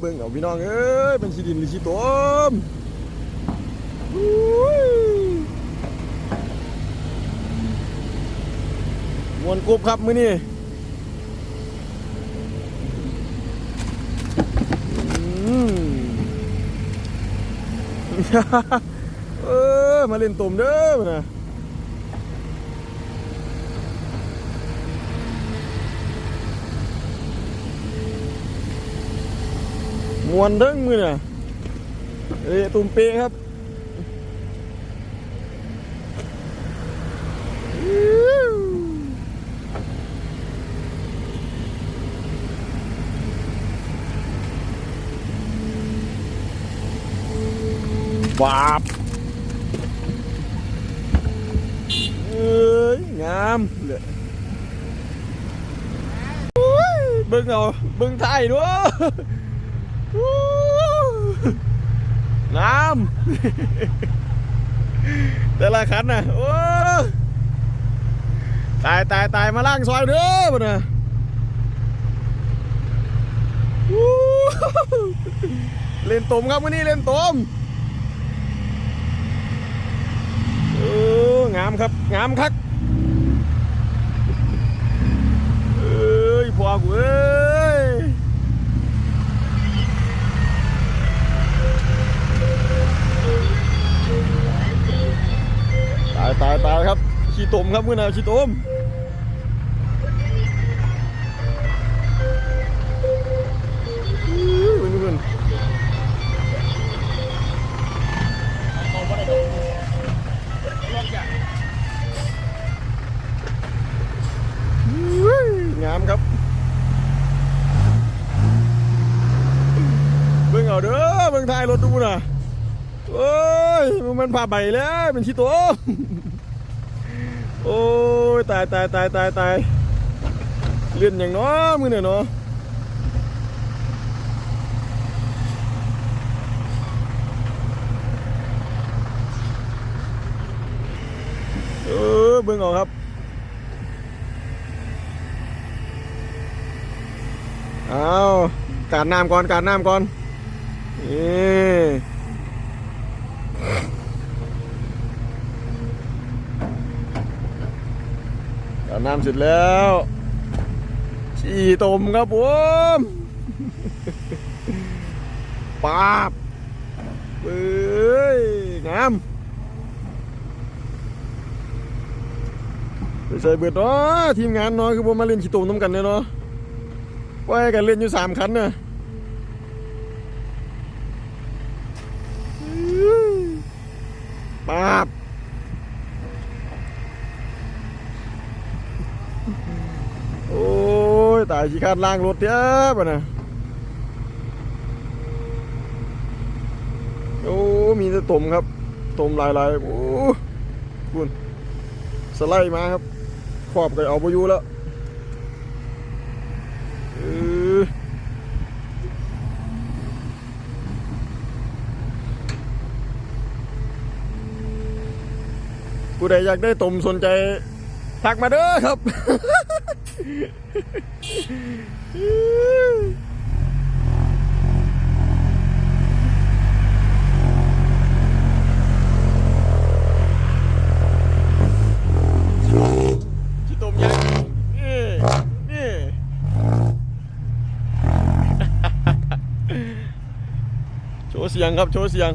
เบิ่งเอาพี่น้องเอ้ยเป็นขี้ดินหรือขี้ตมอุ้ยมวนกรุบครับมื้อนี้อืมเออมาเล่นตุ่มเด้อนะ มวนเด้งมือน่ะเอ้ยตุ่มเปะครับวบาบเอ้ย งามเลยโอ้ยเบ่งเอาเบิ่งไทยด้วย วู้น้ำแต่ละคันน่ะโอ้ตายตายตายมาล่างซอยเด้อบ่นะเล่นตมครับวันนี้เล่นตมเอองามครับ งามคัก ตมครับเมื่อนาขี้ตมอื้อเพื่อนเพื่อนงามครับ เบิ่งเอาเด้อเบิ่งท้ายรถดูนะโอ้ยมันผ่าใบแล้วเป็นขี้ตม โอ้ยตายตายตายตายตายเลื่อนอย่างน้อมือเนี่ยเนาะเออเบิ่งเอาครับเอาการน้ำก่อนการน้ำก่อนนี่ การน้ำเสร็จแล้วฉี่ตมครับผมปาบเอ้ยงามไปใส่เบิดเนาะทีมงานเนาะคือผมมาเล่นขี้ตมน้ำกันเนี่ยเนาะว่ากันเล่นอยู่สามคันเนี่ยปาบ โอ้ย ตายขี้คาดล่างรถเยอะป่ะนะโอ้ มีแต่ตมครับ ตมลายลายๆ โอ้คุณสไลด์มาครับขอบก็เอาไปอยู่แล้วเออผู้ใดอยากได้ตมสนใจ ทักมาเด้อครับ ตมยังนี่นี่ โชว์เสียงครับ โชว์เสียง